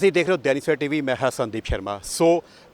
ਤੁਸੀਂ ਦੇਖ ਰਹੇ ਹੋ ਦੈਨਿਕ ਸਵੇਰਾ ਟੀਵੀ, ਮੈਂ ਹਾਂ ਸੰਦੀਪ ਸ਼ਰਮਾ। ਸੋ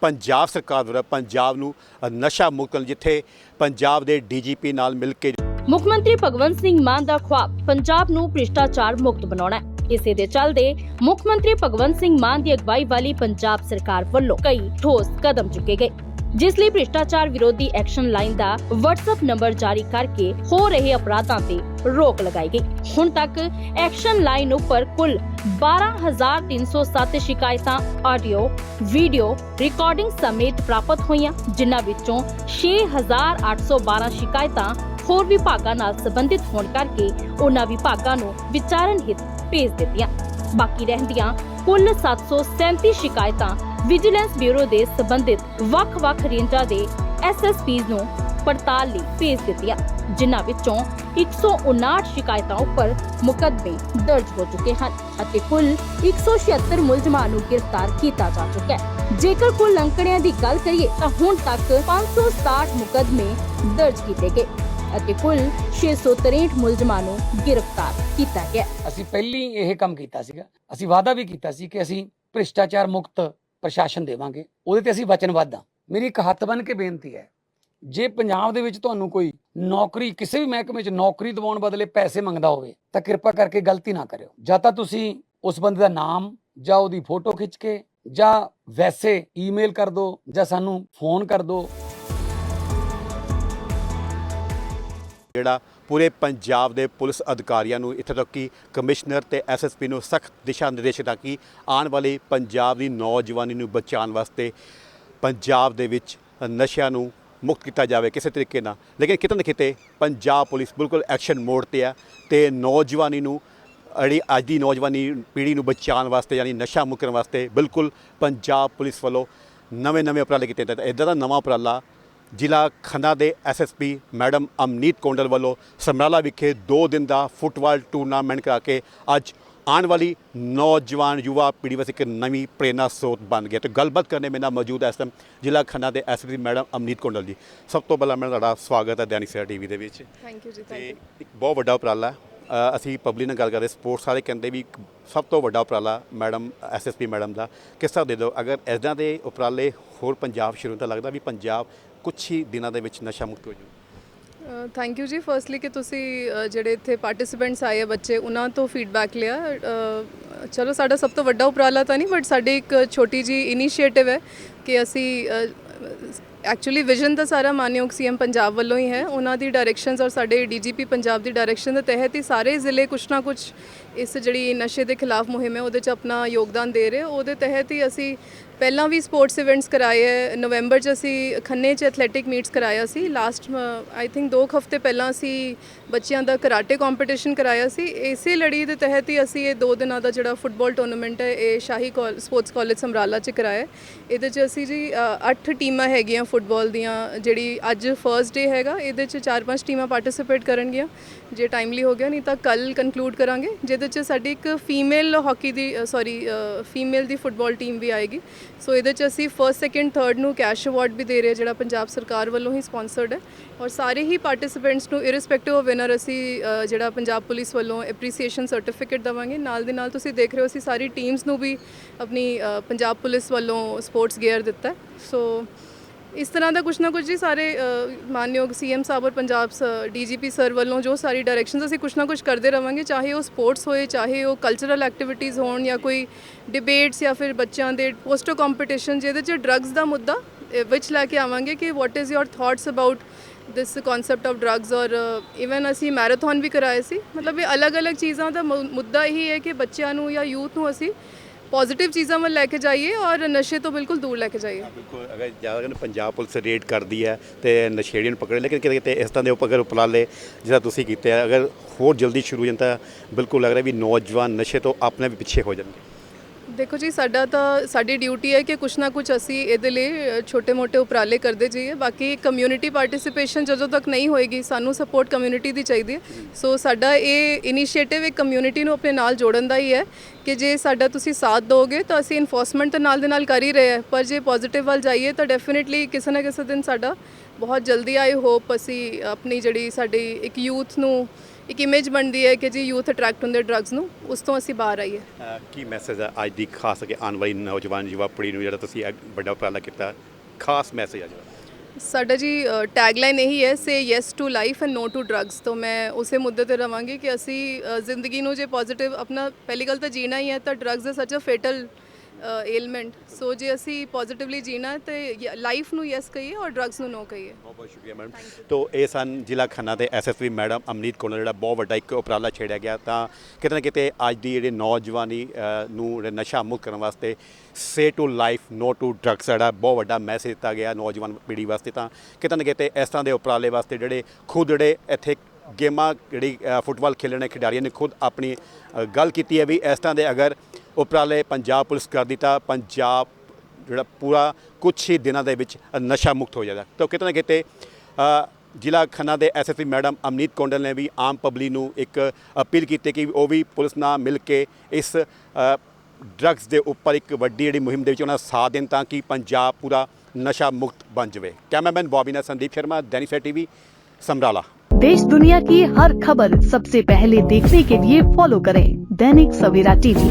ਪੰਜਾਬ ਸਰਕਾਰ ਦੁਆਰਾ ਪੰਜਾਬ ਨੂੰ ਨਸ਼ਾ ਮੁਕਤ ਜਿੱਥੇ ਪੰਜਾਬ ਦੇ ਡੀਜੀਪੀ ਨਾਲ ਮਿਲ ਕੇ ਮੁੱਖ ਮੰਤਰੀ ਭਗਵੰਤ ਸਿੰਘ ਮਾਨ ਦਾ ਖੁਆਬ, ਪੰਜਾਬ ਨੂੰ ਭ੍ਰਿਸ਼ਟਾਚਾਰ ਮੁਕਤ ਬਣਾਉਣਾ ਹੈ। ਇਸੇ ਦੇ ਚੱਲਦੇ ਮੁੱਖ ਮੰਤਰੀ ਭਗਵੰਤ ਸਿੰਘ ਮਾਨ ਦੀ ਅਗਵਾਈ ਵਾਲੀ ਪੰਜਾਬ ਸਰਕਾਰ ਵੱਲੋਂ ਕਈ ਠੋਸ ਕਦਮ ਚੁੱਕੇ ਗਏ। ਜਿਸ ਲਈ ਭ੍ਰਿਸ਼ਟਾਚਾਰ ਵਿਰੋਧੀ ਐਕਸ਼ਨ ਲਾਈਨ ਦਾ WhatsApp ਨੰਬਰ ਜਾਰੀ ਕਰਕੇ ਹੋ ਰਹੇ ਅਪਰਾਧਾਂ ਤੇ ਰੋਕ ਲਗਾਈ ਗਈ। ਹੁਣ ਤੱਕ ਐਕਸ਼ਨ ਲਾਈਨ ਉੱਪਰ ਕੁੱਲ 12307 ਸ਼ਿਕਾਇਤਾਂ, ਆਡੀਓ, ਵੀਡੀਓ ਰਿਕਾਰਡਿੰਗ ਸਮੇਤ ਪ੍ਰਾਪਤ ਹੋਈਆਂ, ਜਿਨ੍ਹਾਂ ਵਿੱਚੋਂ 6812 ਸ਼ਿਕਾਇਤਾਂ ਹੋਰ ਵਿਭਾਗਾਂ ਨਾਲ ਸੰਬੰਧਿਤ ਹੋਣ ਕਰਕੇ ਉਹਨਾਂ ਵਿਭਾਗਾਂ ਨੂੰ ਵਿਚਾਰਨ ਹਿਤ ਭੇਜ ਦਿੱਤੀਆਂ। ਬਾਕੀ ਰਹਿੰਦੀਆਂ ਕੁੱਲ 737 ਸ਼ਿਕਾਇਤਾਂ ਵਿਜੀਲੈਂਸ ਬਿਊਰੋ ਦੇ ਸੰਬੰਧਿਤ ਵੱਖ-ਵੱਖ ਰੇਂਜਾਂ ਦੇ ਐਸਐਸਪੀਜ਼ ਨੂੰ ਪੜਤਾਲ ਲਈ ਭੇਜ ਦਿੱਤੀਆਂ ਜਿਨ੍ਹਾਂ ਵਿੱਚੋਂ 159 ਸ਼ਿਕਾਇਤਾਂ ਉੱਪਰ ਮੁਕੱਦਮੇ ਦਰਜ ਹੋ ਚੁੱਕੇ ਹਨ ਅਤੇ ਕੁੱਲ 176 ਮੁਲਜ਼ਮਾਂ ਨੂੰ ਗ੍ਰਿਫਤਾਰ ਕੀਤਾ ਜਾ ਚੁੱਕਾ ਹੈ। ਜੇਕਰ ਕੁੱਲ ਅੰਕੜਿਆਂ ਦੀ ਗੱਲ ਕਰੀਏ, ਤਾਂ ਹੁਣ ਤੱਕ 567 ਮੁਕੱਦਮੇ ਦਰਜ ਕੀਤੇ ਗਏ ਅਤੇ ਕੁੱਲ 663 ਮੁਲਜ਼ਮਾਂ ਨੂੰ ਗ੍ਰਿਫਤਾਰ ਕੀਤਾ ਗਿਆ। ਅਸੀਂ ਪਹਿਲੀ ਇਹ ਕੰਮ ਕੀਤਾ ਸੀਗਾ। ਅਸੀਂ ਵਾਅਦਾ ਵੀ ਕੀਤਾ ਸੀ ਕਿ ਅਸੀਂ ਭ੍ਰਿਸ਼ਟਾਚਾਰ ਮੁਕਤ ਪ੍ਰਸ਼ਾਸਨ ਦੇਵਾਂਗੇ, ਉਹਦੇ ਤੇ ਅਸੀਂ ਵਚਨਬੱਧ ਹਾਂ ਮੇਰੀ ਇੱਕ ਹੱਥ ਬੰਨ ਕੇ ਬੇਨਤੀ ਹੈ, ਜੇ ਪੰਜਾਬ ਦੇ ਵਿੱਚ ਤੁਹਾਨੂੰ ਕੋਈ ਨੌਕਰੀ, ਕਿਸੇ ਵੀ ਮਹਿਕਮੇ 'ਚ ਨੌਕਰੀ ਦਿਵਾਉਣ ਬਦਲੇ ਪੈਸੇ ਮੰਗਦਾ ਹੋਵੇ, ਤਾਂ ਕਿਰਪਾ ਕਰਕੇ ਗਲਤੀ ਨਾ ਕਰਿਓ। ਜਾਂ ਤਾਂ ਤੁਸੀਂ ਉਸ ਬੰਦੇ ਦਾ ਨਾਮ ਜਾਂ ਉਹਦੀ ਫੋਟੋ ਖਿੱਚ ਕੇ ਜਾਂ ਵੈਸੇ ਈਮੇਲ ਕਰ ਦਿਓ ਜਾਂ ਸਾਨੂੰ ਫੋਨ ਕਰ ਦਿਓ। ਜਿਹੜਾ ਪੂਰੇ ਪੰਜਾਬ ਦੇ ਪੁਲਿਸ ਅਧਿਕਾਰੀਆਂ ਨੂੰ ਇੱਥੇ ਤੱਕ ਕਿ ਕਮਿਸ਼ਨਰ ਤੇ ਐਸਐਸਪੀ ਨੂੰ ਸਖਤ ਦਿਸ਼ਾ ਨਿਰਦੇਸ਼ ਦਿੱਤਾ ਕਿ ਆਉਣ ਵਾਲੀ ਪੰਜਾਬ ਦੀ ਨੌਜਵਾਨੀ ਨੂੰ ਬਚਾਉਣ ਵਾਸਤੇ ਪੰਜਾਬ ਦੇ ਵਿੱਚ ਨਸ਼ਿਆਂ ਨੂੰ ਮੁਕਤ ਕੀਤਾ ਜਾਵੇ ਕਿਸੇ ਤਰੀਕੇ ਨਾਲ। ਲੇਕਿਨ ਕਿਤੇ ਨਾ ਕਿਤੇ ਪੰਜਾਬ ਪੁਲਿਸ ਬਿਲਕੁਲ ਐਕਸ਼ਨ ਮੋਡ ਤੇ ਆ ਤੇ ਨੌਜਵਾਨੀ ਨੂੰ, ਜਿਹੜੀ ਅੱਜ ਦੀ ਨੌਜਵਾਨੀ ਪੀੜ੍ਹੀ ਨੂੰ ਬਚਾਉਣ ਵਾਸਤੇ ਯਾਨੀ ਨਸ਼ਾ ਮੁਕਤ ਵਾਸਤੇ ਬਿਲਕੁਲ ਪੰਜਾਬ ਪੁਲਿਸ ਵੱਲੋਂ ਨਵੇਂ ਨਵੇਂ ਉਪਰਾਲੇ ਕੀਤੇ ਜਾਂਦੇ ਇਦਾਂ ਦਾ ਨਵਾਂ ਉਪਰਾਲਾ ਜ਼ਿਲ੍ਹਾ ਖੰਨਾ ਦੇ ਐਸਐਸਪੀ ਮੈਡਮ ਅਮਨੀਤ ਕੋਂਡਲ ਵੱਲੋਂ ਸਮਰਾਲਾ ਵਿਖੇ 2 ਦਿਨ ਦਾ ਫੁੱਟਬਾਲ ਟੂਰਨਾਮੈਂਟ ਕਰਾ ਕੇ ਅੱਜ ਆਉਣ ਵਾਲੀ ਨੌਜਵਾਨ ਯੁਵਾ ਪੀੜ੍ਹੀ ਵਾਸਤੇ ਇੱਕ ਨਵੀਂ ਪ੍ਰੇਰਨਾ ਸਰੋਤ ਬਣ ਗਿਆ। ਤੇ ਗੱਲਬਾਤ ਕਰਨੇ ਮੇਰੇ ਨਾਲ ਮੌਜੂਦ ਹੈ ਇਸ ਟਾਈਮ ਜ਼ਿਲ੍ਹਾ ਖੰਨਾ ਦੇ ਐਸਐਸਪੀ ਮੈਡਮ ਅਮਨੀਤ ਕੋਂਡਲ ਜੀ। ਸਭ ਤੋਂ ਪਹਿਲਾਂ ਮੈਂ ਤੁਹਾਡਾ ਸਵਾਗਤ ਹੈ ਦੈਨਿਕ ਸਵੇਰਾ ਟੀਵੀ ਦੇ ਵਿੱਚ। Thank you ji thank you ਇੱਕ ਬਹੁਤ ਵੱਡਾ ਉਪਰਾਲਾ ਅਸੀਂ ਪਬਲਿਕ ਨਾਲ ਗੱਲ ਕਰਦੇ ਸਪੋਰਟਸ ਵਾਲੇ ਕਹਿੰਦੇ ਵੀ ਸਭ ਤੋਂ ਵੱਡਾ ਉਪਰਾਲਾ ਮੈਡਮ ਐਸਐਸਪੀ ਮੈਡਮ ਦਾ। ਕਿਸ ਤਰ੍ਹਾਂ ਦੇ ਦਿਓ? ਅਗਰ ਇਦਾਂ ਦੇ ਉਪਰਾਲੇ ਹੋਰ ਪੰਜਾਬ ਸ਼ੁਰੂ ਤਾਂ ਲੱਗਦਾ ਵੀ ਪੰਜਾਬ ਕੁਝ ਹੀ ਦਿਨਾਂ ਦੇ ਵਿੱਚ ਨਸ਼ਾ ਮੁਕਤ ਹੋ ਜਾਊ। ਥੈਂਕ ਯੂ ਜੀ। ਫਰਸਟਲੀ ਕਿ ਤੁਸੀਂ ਅ, ਜਿਹੜੇ ਇੱਥੇ ਪਾਰਟਿਸਿਪੈਂਟਸ ਆਏ ਆ ਬੱਚੇ ਉਹਨਾਂ ਤੋਂ ਫੀਡਬੈਕ ਲਿਆ। ਅ, ਚਲੋ ਸਾਡਾ ਸਭ ਤੋਂ ਵੱਡਾ ਉਪਰਾਲਾ ਤਾਂ ਨਹੀਂ ਬਟ ਸਾਡੀ ਇੱਕ ਛੋਟੀ ਜੀ ਇਨੀਸ਼ੀਏਟਿਵ ਹੈ ਕਿ ਅਸੀਂ ਐਕਚੁਅਲੀ ਵਿਜ਼ਨ ਤਾਂ ਸਾਰਾ ਮਾਨਯੋਗ ਸੀਐਮ ਪੰਜਾਬ ਵੱਲੋਂ ਹੀ ਹੈ। ਉਹਨਾਂ ਦੀ ਡਾਇਰੈਕਸ਼ਨਸ ਔਰ ਸਾਡੇ ਡੀਜੀਪੀ ਪੰਜਾਬ ਦੀ ਡਾਇਰੈਕਸ਼ਨ ਦੇ ਤਹਿਤ ਹੀ ਸਾਰੇ ਜ਼ਿਲ੍ਹੇ ਕੁਛ ਨਾ ਕੁਛ ਇਸ ਜਿਹੜੀ ਨਸ਼ੇ ਦੇ ਖਿਲਾਫ ਮੁਹਿੰਮ ਹੈ, ਉਹਦੇ 'ਚ ਆਪਣਾ ਯੋਗਦਾਨ ਦੇ ਰਹੇ ਉਹਦੇ ਤਹਿਤ ਹੀ ਅਸੀਂ ਪਹਿਲਾਂ ਵੀ ਸਪੋਰਟਸ ਇਵੈਂਟਸ ਕਰਾਏ ਹੈ। ਨਵੰਬਰ 'ਚ ਅਸੀਂ ਖੰਨੇ 'ਚ ਐਥਲੈਟਿਕ ਮੀਟਸ ਕਰਾਇਆ ਸੀ। ਲਾਸਟ ਆਈ ਥਿੰਕ 2 ਹਫ਼ਤੇ ਪਹਿਲਾਂ ਅਸੀਂ ਬੱਚਿਆਂ ਦਾ ਕਰਾਟੇ ਕੰਪੀਟੀਸ਼ਨ ਕਰਾਇਆ ਸੀ। ਇਸੇ ਲੜੀ ਦੇ ਤਹਿਤ ਹੀ ਅਸੀਂ ਇਹ 2 ਦਿਨਾਂ ਦਾ ਜਿਹੜਾ ਫੁੱਟਬਾਲ ਟੂਰਨਾਮੈਂਟ ਹੈ, ਇਹ ਸ਼ਾਹੀ ਕਾਲ ਸਪੋਰਟਸ ਕਾਲਜ ਸਮਰਾਲਾ 'ਚ ਕਰਾਇਆ ਇਹਦੇ 'ਚ ਅਸੀਂ ਜੀ 8 ਟੀਮਾਂ ਹੈਗੀਆਂ ਫੁੱਟਬਾਲ ਦੀਆਂ, ਜਿਹੜੀ ਅੱਜ ਫਰਸਟ ਡੇ ਹੈਗਾ। ਇਹਦੇ 'ਚ 4-5 ਟੀਮਾਂ ਪਾਰਟਿਸਿਪੇਟ ਕਰਨਗੀਆਂ। ਜੇ ਟਾਈਮਲੀ ਹੋ ਗਿਆ, ਨਹੀਂ ਤਾਂ ਕੱਲ ਕਨਕਲੂਡ ਕਰਾਂਗੇ। ਜਿਹਦੇ 'ਚ ਸਾਡੀ ਇੱਕ ਫੀਮੇਲ ਹਾਕੀ ਦੀ ਸੌਰੀ ਫੀਮੇਲ ਦੀ ਫੁੱਟਬਾਲ ਟੀਮ ਵੀ ਆਏਗੀ। ਸੋ ਇਹਦੇ 'ਚ ਅਸੀਂ ਫਰਸਟ ਸੈਕਿੰਡ ਥਰਡ ਨੂੰ ਕੈਸ਼ ਅਵਾਰਡ ਵੀ ਦੇ ਰਹੇ ਹਾਂ, ਜਿਹੜਾ ਪੰਜਾਬ ਸਰਕਾਰ ਵੱਲੋਂ ਹੀ ਸਪਾਂਸਰਡ ਹੈ। ਔਰ ਸਾਰੇ ਹੀ ਪਾਰਟਿਸਿਪੈਂਟਸ ਨੂੰ ਇਰਰਿਸਪੈਕਟਿਵ ਆਫ ਵਿਨਰ ਅਸੀਂ ਜਿਹੜਾ ਪੰਜਾਬ ਪੁਲਿਸ ਵੱਲੋਂ ਐਪਰੀਸੀਏਸ਼ਨ ਸਰਟੀਫਿਕੇਟ ਦਵਾਂਗੇ। ਨਾਲ ਦੇ ਨਾਲ ਤੁਸੀਂ ਦੇਖ ਰਹੇ ਹੋ ਅਸੀਂ ਸਾਰੀ ਟੀਮਸ ਨੂੰ ਵੀ ਆਪਣੀ ਪੰਜਾਬ ਪੁਲਿਸ ਵੱਲੋਂ ਸਪੋਰਟਸ ਗੇਅਰ ਦਿੱਤਾ ਸੋ ਇਸ ਤਰ੍ਹਾਂ ਦਾ ਕੁਛ ਨਾ ਕੁਛ ਜੀ ਸਾਰੇ ਅ, ਮਾਨਯੋਗ ਸੀਐਮ ਸਾਹਿਬ ਔਰ ਪੰਜਾਬ ਡੀਜੀਪੀ ਸਰ ਵੱਲੋਂ ਜੋ ਸਾਰੀ ਡਾਇਰੈਕਸ਼ਨਸ ਅਸੀਂ ਕੁਛ ਨਾ ਕੁਛ ਕਰਦੇ ਰਵਾਂਗੇ ਚਾਹੇ ਉਹ ਸਪੋਰਟਸ ਹੋਏ ਚਾਹੇ ਉਹ ਕਲਚਰਲ ਐਕਟੀਵਿਟੀਜ਼ ਹੋਣ ਜਾਂ ਕੋਈ ਡਿਬੇਟਸ ਜਾਂ ਫਿਰ ਬੱਚਿਆਂ ਦੇ ਪੋਸਟਰ ਕੰਪੀਟੀਸ਼ਨ ਜਿਹਦੇ 'ਚ ਡਰੱਗਸ ਦਾ ਮੁੱਦਾ ਅ, ਵਿੱਚ ਲੈ ਕੇ ਆਵਾਂਗੇ ਕਿ what is your thoughts about this concept of drugs ਔਰ ਇਵਨ ਅਸੀਂ ਮੈਰਾਥਨ ਵੀ ਕਰਾਏ ਸੀ ਮਤਲਬ ਇਹ ਅਲੱਗ-ਅਲੱਗ ਚੀਜ਼ਾਂ ਦਾ ਮੁ- ਮੁੱਦਾ ਇਹੀ ਹੈ ਕਿ ਬੱਚਿਆਂ ਨੂੰ ਜਾਂ ਯੂਥ ਨੂੰ ਅਸੀਂ ਪੋਜ਼ਿਟਿਵ ਚੀਜ਼ਾਂ ਵੱਲ ਲੈ ਕੇ ਜਾਈਏ ਔਰ ਨਸ਼ੇ ਤੋਂ ਬਿਲਕੁਲ ਦੂਰ ਲੈ ਕੇ ਜਾਈਏ। ਬਿਲਕੁਲ। ਅਗਰ ਜ਼ਿਆਦਾ ਪੰਜਾਬ ਪੁਲਿਸ ਰੇਡ ਕਰਦੀ ਹੈ ਤੇ ਨਸ਼ੇੜੀਆਂ ਨੂੰ ਪਕੜੇ, ਲੇਕਿਨ ਕਿਤੇ ਕਿਤੇ ਇਸ ਤਰ੍ਹਾਂ ਦੇ ਉਪ- ਅਗਰ ਉਪਰਾਲੇ ਜਿਹੜਾ ਤੁਸੀਂ ਕੀਤੇ ਆ, ਅਗਰ ਹੋਰ ਜਲਦੀ ਸ਼ੁਰੂ ਹੋ ਜਾਂਦਾ, ਬਿਲਕੁਲ ਲੱਗ ਰਿਹਾ ਵੀ ਨੌਜਵਾਨ ਨਸ਼ੇ ਤੋਂ ਆਪਣੇ ਵੀ ਪਿੱਛੇ ਹੋ ਜਾਣਗੇ। ਦੇਖੋ ਜੀ, ਸਾਡਾ ਤਾਂ, ਸਾਡੀ ਡਿਊਟੀ ਹੈ ਕਿ ਕੁਛ ਨਾ ਕੁਛ ਅਸੀਂ ਇਹਦੇ ਲਈ ਛੋਟੇ-ਮੋਟੇ ਉਪਰਾਲੇ ਕਰਦੇ ਜਾਈਏ। ਬਾਕੀ ਕਮਿਊਨਿਟੀ ਪਾਰਟਿਸਿਪੇਸ਼ਨ ਜਦੋਂ ਤੱਕ ਨਹੀਂ ਹੋਏਗੀ, ਸਾਨੂੰ ਸਪੋਰਟ ਕਮਿਊਨਿਟੀ ਦੀ ਚਾਹੀਦੀ ਹੈ। ਸੋ ਸਾਡਾ ਇਹ ਇਨੀਸ਼ੀਏਟਿਵ ਇੱਕ ਕਮਿਊਨਿਟੀ ਨੂੰ ਆਪਣੇ ਨਾਲ ਜੋੜਨ ਦਾ ਹੀ ਹੈ ਕਿ ਜੇ ਸਾਡਾ ਤੁਸੀਂ ਸਾਥ ਦੋਗੇ ਤਾਂ ਅਸੀਂ ਇਨਫੋਰਸਮੈਂਟ ਤਾਂ ਨਾਲ ਦੇ ਨਾਲ ਕਰ ਹੀ ਰਹੇ ਹਾਂ। ਪਰ ਜੇ ਪੋਜ਼ਿਟਿਵ ਵੱਲ ਜਾਈਏ, ਤਾਂ ਡੈਫੀਨਿਟਲੀ ਕਿਸੇ ਨਾ ਕਿਸੇ ਦਿਨ ਸਾਡਾ ਬਹੁਤ ਜਲਦੀ ਆਈ ਹੋਪ ਅਸੀਂ ਆਪਣੀ ਜਿਹੜੀ ਸਾਡੀ ਇੱਕ ਯੂਥ ਨੂੰ ਇੱਕ ਇਮੇਜ ਬਣਦੀ ਹੈ ਕਿ ਜੀ ਯੂਥ ਅਟਰੈਕਟ ਹੁੰਦੇ ਡਰੱਗਸ ਨੂੰ ਉਸ ਤੋਂ ਅਸੀਂ ਬਾਹਰ ਆਈਏ। ਕੀ ਮੈਸੇਜ ਹੈ ਅੱਜ ਦੀ ਖਾਸ ਕਰਕੇ ਆਉਣ ਵਾਲੀ ਨੌਜਵਾਨ ਯੁਵਾ ਪੀੜ੍ਹੀ ਨੂੰ ਜਿਹੜਾ ਤੁਸੀਂ ਇਹ ਵੱਡਾ ਉਪਰਾਲਾ ਕੀਤਾ ਖਾਸ ਮੈਸੇਜ ਆ ਜਿਹੜਾ? ਸਾਡਾ ਜੀ ਟੈਗਲਾਈਨ ਇਹੀ ਹੈ say yes to life and no to drugs ਤੋਂ ਮੈਂ ਉਸੇ ਮੁੱਦੇ ਤੇ ਰਵਾਂਗੀ ਕਿ ਅਸੀਂ ਅ, ਜ਼ਿੰਦਗੀ ਨੂੰ ਜੇ ਪੋਜ਼ਿਟਿਵ ਆਪਣਾ ਪਹਿਲੀ ਗੱਲ ਤਾਂ ਜੀਣਾ ਹੀ ਹੈ ਤਾਂ ਡਰੱਗਸ ਇਜ਼ ਸੱਚ ਅ ਫੇਟਲ ਏਲਮੈਂਟ ਸੋ ਜੇ ਅਸੀਂ ਪੋਜ਼ਿਟਿਵਲੀ ਜੀਣਾ ਹੈ ਤੇ ਲਾਈਫ ਨੂੰ ਯੈਸ ਕਹੀਏ ਔਰ ਡਰੱਗਸ ਨੂੰ ਨੋ ਕਹੀਏ। ਬਹੁਤ ਬਹੁਤ ਸ਼ੁਕਰੀਆ ਮੈਡਮ ਤੋ, ਇਹ ਸਨ ਜ਼ਿਲ੍ਹਾ ਖੰਨਾ ਦੇ ਐਸਐਸਪੀ ਮੈਡਮ ਅਮਨੀਤ ਕੋਲ, ਜਿਹੜਾ ਬਹੁਤ ਵੱਡਾ ਇੱਕ ਉਪਰਾਲਾ ਛੇੜਿਆ ਗਿਆ। ਤਾਂ ਕਿਤੇ ਨਾ ਕਿਤੇ ਅੱਜ ਦੀ ਜਿਹੜੀ ਨੌਜਵਾਨੀ ਨੂੰ ਜਿਹੜਾ ਨਸ਼ਾ ਮੁਕਤ ਕਰਨ ਵਾਸਤੇ say to life no to drugs ਜਿਹੜਾ ਬਹੁਤ ਵੱਡਾ ਮੈਸੇਜ ਦਿੱਤਾ ਗਿਆ ਨੌਜਵਾਨ ਪੀੜ੍ਹੀ ਵਾਸਤੇ। ਤਾਂ ਕਿਤੇ ਨਾ ਕਿਤੇ ਇਸ ਤਰ੍ਹਾਂ ਦੇ ਉਪਰਾਲੇ ਵਾਸਤੇ ਜਿਹੜੇ ਖੁਦ ਜਿਹੜੇ ਇੱਥੇ ਗੇਮਾਂ ਜਿਹੜੀ ਫੁੱਟਬਾਲ ਖੇਡਣ ਦੇ ਖਿਡਾਰੀਆਂ ਨੇ ਖੁਦ ਆਪਣੀ ਗੱਲ ਕੀਤੀ ਹੈ ਵੀ ਇਸ ਤਰ੍ਹਾਂ ਦੇ ਅਗਰ ਉਪਰਾਲੇ ਪੰਜਾਬ ਪੁਲਿਸ ਕਰ ਦਿੱਤਾ ਪੰਜਾਬ ਜਿਹੜਾ ਪੂਰਾ ਕੁਛ ਹੀ ਦਿਨਾਂ ਦੇ ਵਿੱਚ ਨਸ਼ਾ ਮੁਕਤ ਹੋ ਜਾਏਗਾ ਤਾਂ ਕਿਤੇ ਨਾ ਕਿਤੇ ਜ਼ਿਲ੍ਹਾ ਖੰਨਾ ਦੇ ਐਸਐਸਪੀ ਮੈਡਮ ਅਮਨੀਤ ਕੌਂਡਲ ਨੇ ਵੀ ਆਮ ਪਬਲਿਕ ਨੂੰ ਇੱਕ ਅਪੀਲ ਕੀਤੀ ਕਿ ਉਹ ਵੀ ਪੁਲਿਸ ਨਾਲ ਮਿਲ ਕੇ ਇਸ ਡਰੱਗਸ ਦੇ ਉੱਪਰ ਇੱਕ ਵੱਡੀ ਜਿਹੜੀ ਮੁਹਿੰਮ ਦੇ ਵਿੱਚ ਉਹਨਾਂ ਸਾਥ ਦੇਣ ਤਾਂ ਕਿ ਪੰਜਾਬ ਪੂਰਾ ਨਸ਼ਾ ਮੁਕਤ ਬਣ ਜਾਵੇ। ਕੈਮਰਾਮੈਨ ਬੌਬੀ ਨਾਲ ਸੰਦੀਪ ਸ਼ਰਮਾ ਦੈਨਿਫਾ ਟੀਵੀ, ਸਮਰਾਲਾ। ਦੇਸ਼ ਦੁਨੀਆ की ਹਰ ਖਬਰ सबसे पहले देखने के लिए फॉलो करें Dainik Savera TV